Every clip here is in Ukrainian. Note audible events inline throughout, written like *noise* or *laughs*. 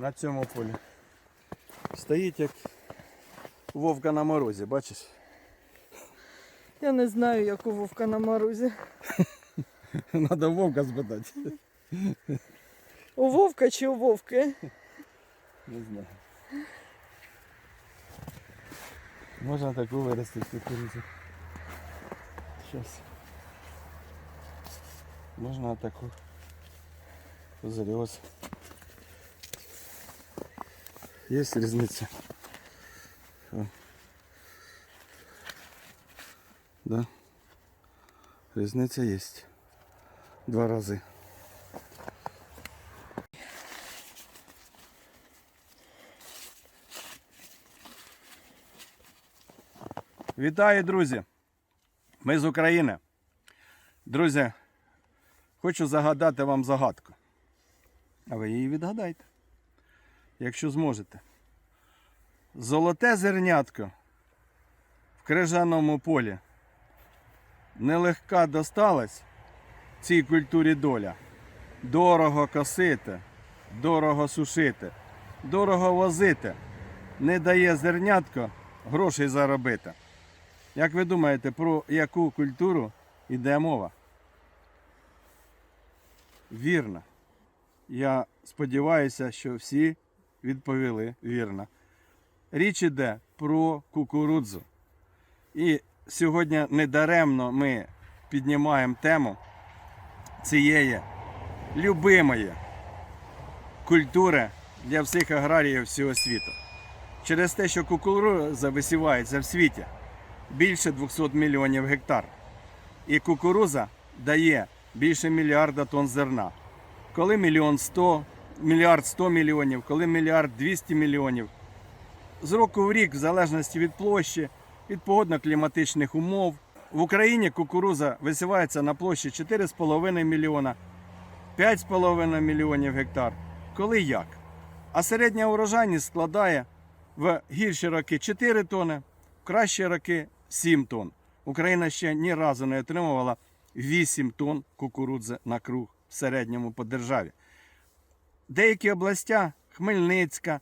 на цьому полі. Стоїть як вовка на морозі, бачиш? Я не знаю, як у вовка на морозі. *laughs* Треба вовка спитати. У вовка чи у вовки? Не знаю. Можна таку виростити кукурузу. Щас. Можна таку. Козаріоз. Є різниця. Да. Різниця є. Два рази. Вітаю, друзі! Ми з України. Друзі, хочу загадати вам загадку. А ви її відгадайте, якщо зможете. Золоте зернятко в крижаному полі. Нелегка досталась цій культурі доля. Дорого косити, дорого сушити, дорого возити. Не дає зернятко грошей заробити. Як ви думаєте, про яку культуру йде мова? Вірно. Я сподіваюся, що всі відповіли вірно. Річ іде про кукурудзу. І сьогодні недаремно ми піднімаємо тему цієї любимої культури для всіх аграріїв всього світу. Через те, що кукурудза висівається в світі більше 200 мільйонів гектар. І кукуруза дає більше мільярда тонн зерна. Коли мільйон 100, мільярд 100 мільйонів, коли мільярд 200 мільйонів. З року в рік, в залежності від площі, від погодно-кліматичних умов. В Україні кукуруза висівається на площі 4,5 мільйона, 5,5 мільйонів гектар. Коли як? А середня урожайність складає в гірші роки 4 тони, в кращі роки 7 тонн. Україна ще ні разу не отримувала 8 тонн кукурудзи на круг в середньому по державі. Деякі областя Хмельницька,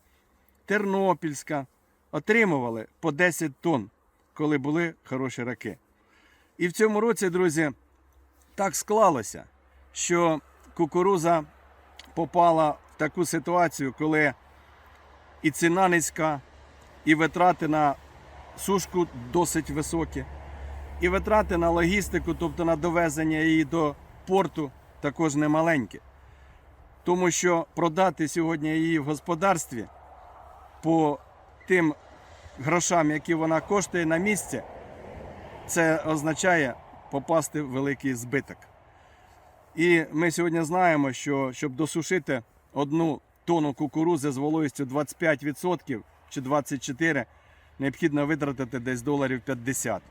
Тернопільська отримували по 10 тонн, коли були хороші роки. І в цьому році, друзі, так склалося, що кукуруза попала в таку ситуацію, коли і ціна низька, і витрати на сушку досить високі, і витрати на логістику, тобто на довезення її до порту, також немаленькі. Тому що продати сьогодні її в господарстві по тим грошам, які вона коштує на місці, це означає попасти в великий збиток. І ми сьогодні знаємо, що щоб досушити одну тонну кукурузи з вологістю 25% чи 24%, необхідно витратити десь доларів 50.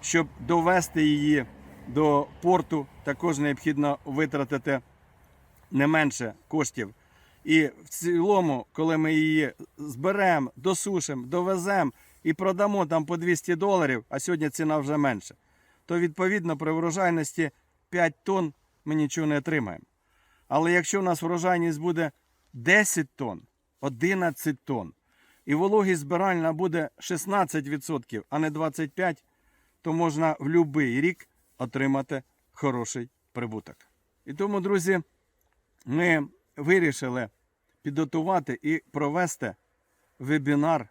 Щоб довести її до порту, також необхідно витратити не менше коштів. І в цілому, коли ми її зберемо, досушимо, довеземо і продамо там по 200 доларів, а сьогодні ціна вже менша, то відповідно при врожайності 5 тонн ми нічого не отримаємо. Але якщо у нас врожайність буде 10 тонн, 11 тонн, і вологість збиральна буде 16%, а не 25%, то можна в будь-який рік отримати хороший прибуток. І тому, друзі, ми вирішили підготувати і провести вебінар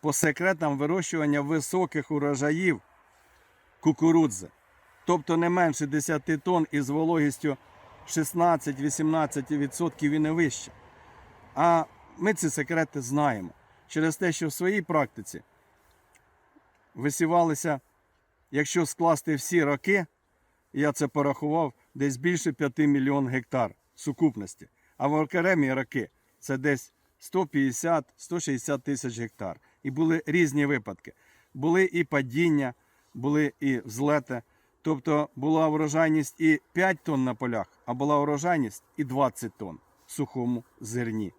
по секретам вирощування високих урожаїв кукурудзи. Тобто не менше 10 тонн із вологістю 16-18% і не вище. А ми ці секрети знаємо через те, що в своїй практиці висівалися, якщо скласти всі роки, я це порахував, десь більше 5 мільйон гектар сукупності. А в окремі роки це десь 150-160 тисяч гектар. І були різні випадки. Були і падіння, були і взлети. Тобто була урожайність і 5 тонн на полях, а була урожайність і 20 тонн в сухому зерні.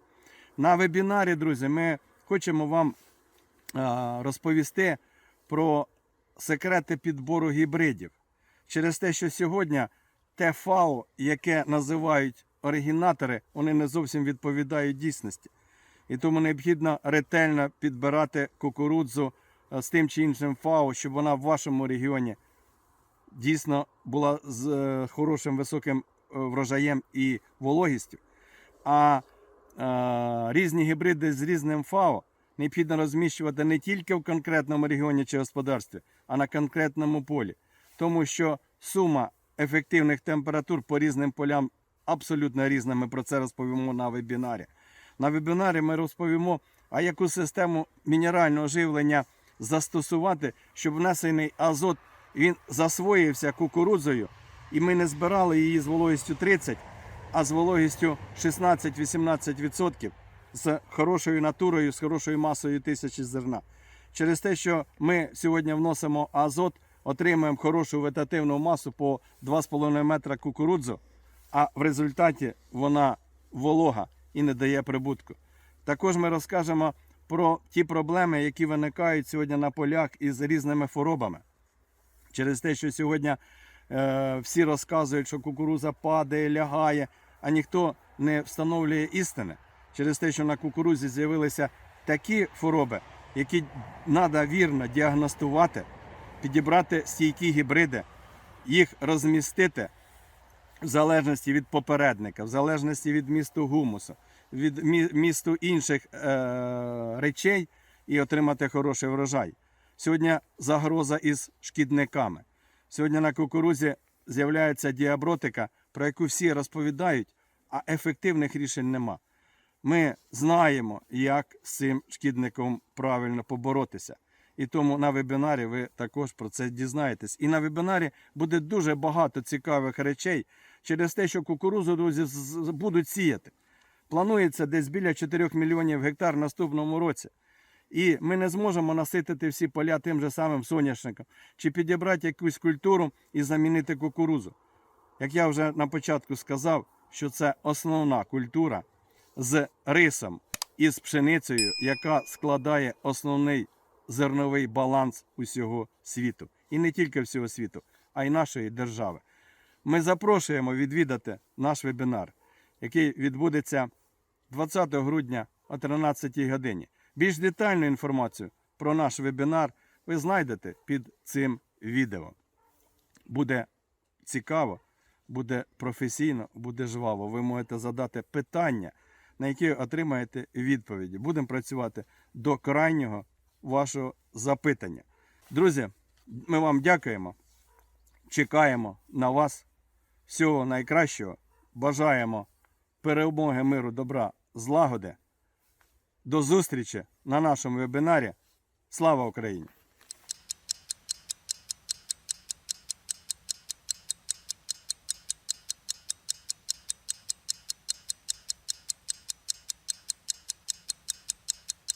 На вебінарі, друзі, ми хочемо вам розповісти про секрети підбору гібридів. Через те, що сьогодні те ФАО, яке називають оригінатори, вони не зовсім відповідають дійсності. І тому необхідно ретельно підбирати кукурудзу е, з тим чи іншим ФАО, щоб вона в вашому регіоні дійсно була з е, хорошим високим е, врожаєм і вологістю. А е, різні гібриди з різним ФАО необхідно розміщувати не тільки в конкретному регіоні чи господарстві, а на конкретному полі. Тому що сума ефективних температур по різним полям абсолютно різна. Ми про це розповімо на вебінарі. На вебінарі ми розповімо, а яку систему мінерального живлення застосувати, щоб внесений азот він засвоївся кукурудзою, і ми не збирали її з вологістю 30, а з вологістю 16-18% з хорошою натурою, з хорошою масою тисячі зерна. Через те, що ми сьогодні вносимо азот, отримуємо хорошу вегетативну масу по 2,5 метра кукурудзу, а в результаті вона волога і не дає прибутку. Також ми розкажемо про ті проблеми, які виникають сьогодні на полях із різними хворобами. Через те, що сьогодні е, всі розказують, що кукуруза падає, лягає, а ніхто не встановлює істини. Через те, що на кукурузі з'явилися такі хвороби, які треба вірно діагностувати, підібрати стійкі гібриди, їх розмістити в залежності від попередника, в залежності від місту гумусу, від місту інших е, речей і отримати хороший врожай. Сьогодні загроза із шкідниками. Сьогодні на кукурузі з'являється діабротика, про яку всі розповідають, а ефективних рішень нема. Ми знаємо, як з цим шкідником правильно поборотися. І тому на вебінарі ви також про це дізнаєтесь. І на вебінарі буде дуже багато цікавих речей через те, що кукурузу друзі будуть сіяти. Планується десь біля 4 мільйонів гектар в наступному році. І ми не зможемо наситити всі поля тим же самим соняшником, чи підібрати якусь культуру і замінити кукурузу. Як я вже на початку сказав, що це основна культура з рисом і з пшеницею, яка складає основний зерновий баланс усього світу. І не тільки всього світу, а й нашої держави. Ми запрошуємо відвідати наш вебінар, який відбудеться 20 грудня о 13 годині. Більш детальну інформацію про наш вебінар ви знайдете під цим відео. Буде цікаво, буде професійно, буде жваво. Ви можете задати питання, на які отримаєте відповіді. Будемо працювати до крайнього вашого запитання. Друзі, ми вам дякуємо. Чекаємо на вас. Всього найкращого. Бажаємо перемоги, миру, добра, злагоди. До зустрічі на нашому вебінарі. Слава Україні!